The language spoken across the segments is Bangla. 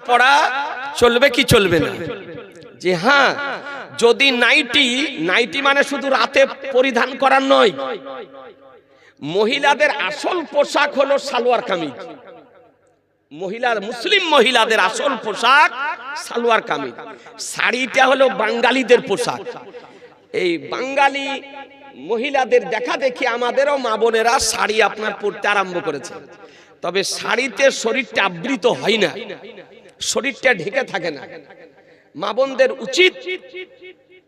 পড়া চলবে কি চলবে না? যে হ্যাঁ যদি নাইটি নাইটি মানে শুধু রাতে পরিধান করার নয়, মহিলাদের আসল পোশাক হলো সালোয়ার কামিজ। মহিলার মুসলিম মহিলাদের আসল পোশাক সালোয়ার কামিজ। শাড়িটা হলো বাঙালিদের পোশাক। এই বাঙালি মহিলাদের দেখা দেখি আমাদেরও মা বোনেরা শাড়ি আপনার পরতে আরম্ভ করেছে। তবে শাড়িতে শরীরটা আবৃত হয় না। শরীরটা ঢেকে থাকে না। মা বোনদের উচিত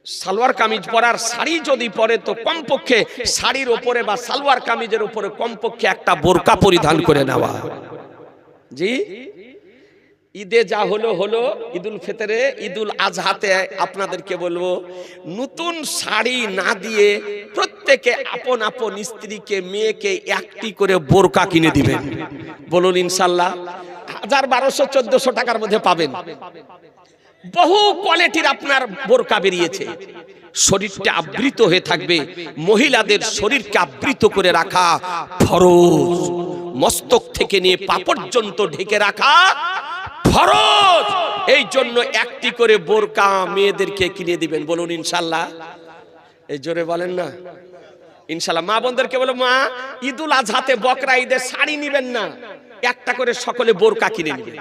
সালোয়ার কামিজ পরার শাড়ি যদি পরে, তো কমপক্ষে শাড়ির ওপরে বা সালোয়ার কামিজের উপরে কমপক্ষে একটা বোরকা পরিধান করে নেওয়া। জি? ঈদে যা হলো হলো ঈদুল ফিতরে, ঈদুল আজহাতে আপনাদেরকে বলব, নতুন শাড়ি না দিয়ে প্রত্যেকে আপন আপন স্ত্রীকে, মেয়েকে একটি করে বোরকা কিনে দিবেন। বলুন ইনশাল্লাহ। হাজার বারোশো, চোদ্দশো টাকার মধ্যে পাবেন। বহু কোয়ালিটির আপনার বোরকা বেরিয়েছে। শরীরটা আবৃত হয়ে থাকবে। মহিলাদের শরীরকে আবৃত করে রাখা ফরজ। মস্তক থেকে নিয়ে পা পর্যন্ত ঢেকে রাখা ফরজ। এই জন্য একটি করে বোরকা মেয়েদেরকে কিনে দিবেন। বলুন ইনশাল্লাহ। এই জোরে বলেন না। ইনশাল্লাহ মা বোনদেরকে বলো, মা, ঈদুল আজহাতে বকরা ঈদের শাড়ি নিবেন না। একটা করে সকলে বোরকা কিনে নেবেন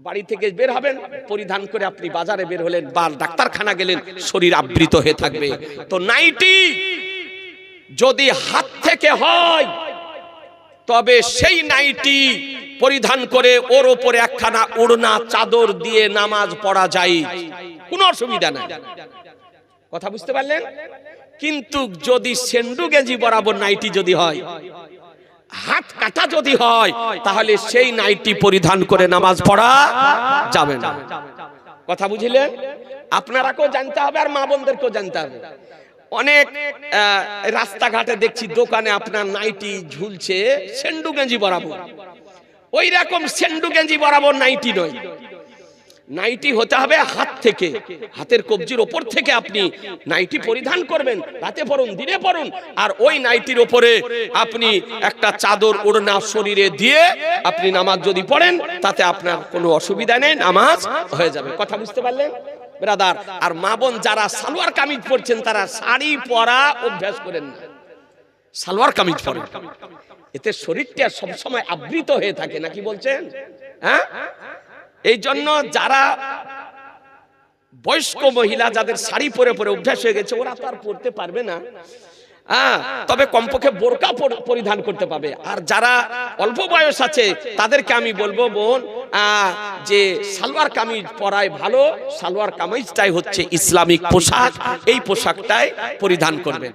বাড়ি থেকে বের হবেন, পরিধান করে আপনি বাজারে বের হলেন, বা ডাক্তারখানা গেলেন, শরীর আবৃত হয়ে থাকবে। তো নাইটি যদি হাত থেকে হয়, তবে সেই নাইটি পরিধান করে ওর ওপরে একখানা ওড়না, চাদর দিয়ে নামাজ পড়া যায়। কোনো অসুবিধা নাই। কথা বুঝতে পারলেন? কিন্তু যদি সেন্ডু গেঞ্জি বরাবর নাইটি যদি হয় হাত কাটা যদি হয়, তাহলে সেই নাইটি পরিধান করে নামাজ পড়া যাবে না। কথা বুঝিলেন আপনারাকেও জানতে হবে আর মা বোনদেরকেও জানতে হবে। অনেক রাস্তাঘাটে দেখছি দোকানে আপনার নাইটি ঝুলছে সেন্ডু গেঞ্জি বরাবর। ওই রকম সেন্ডু গেঞ্জি বরাবর নাইটি নয়। নাইটি হতে হবে হাত থেকে। হাতের কবজির ওপর থেকে আপনি নাইটি পরিধান করবেন, রাতে পরুন দিনে পরুন আর ওই নাইটির ওপরে আপনি একটা চাদর ওড়না শরীরে দিয়ে আপনি নামাজ যদি পড়েন, তাতে আপনার কোনো অসুবিধা নেই, নামাজ হয়ে যাবে। কথা বুঝতে পারলেন? ব্রাদার, আর মা বোন যারা সালোয়ার কামিজ পরছেন, তারা শাড়ি পরা অভ্যাস করেন না। সালোয়ার কামিজ পরেন এতে শরীরটা সবসময় আবৃত হয়ে থাকে, নাকি বলছেন? হ্যাঁ? এই জন্য যারা বয়স্ক মহিলা যাদের শাড়ি পরে পরে অভ্যাস হয়ে গেছে, ওরা তো আর পরতে পারবে না। হ্যাঁ তবে কমপক্ষে বোরকা পরিধান করতে পারবে। আর যারা অল্প বয়স আছে, তাদেরকে আমি বলব বোন যে সালোয়ার কামিজ পরায় ভালো, সালোয়ার কামিজটাই হচ্ছে ইসলামিক পোশাক। এই পোশাকটাই পরিধান করবেন।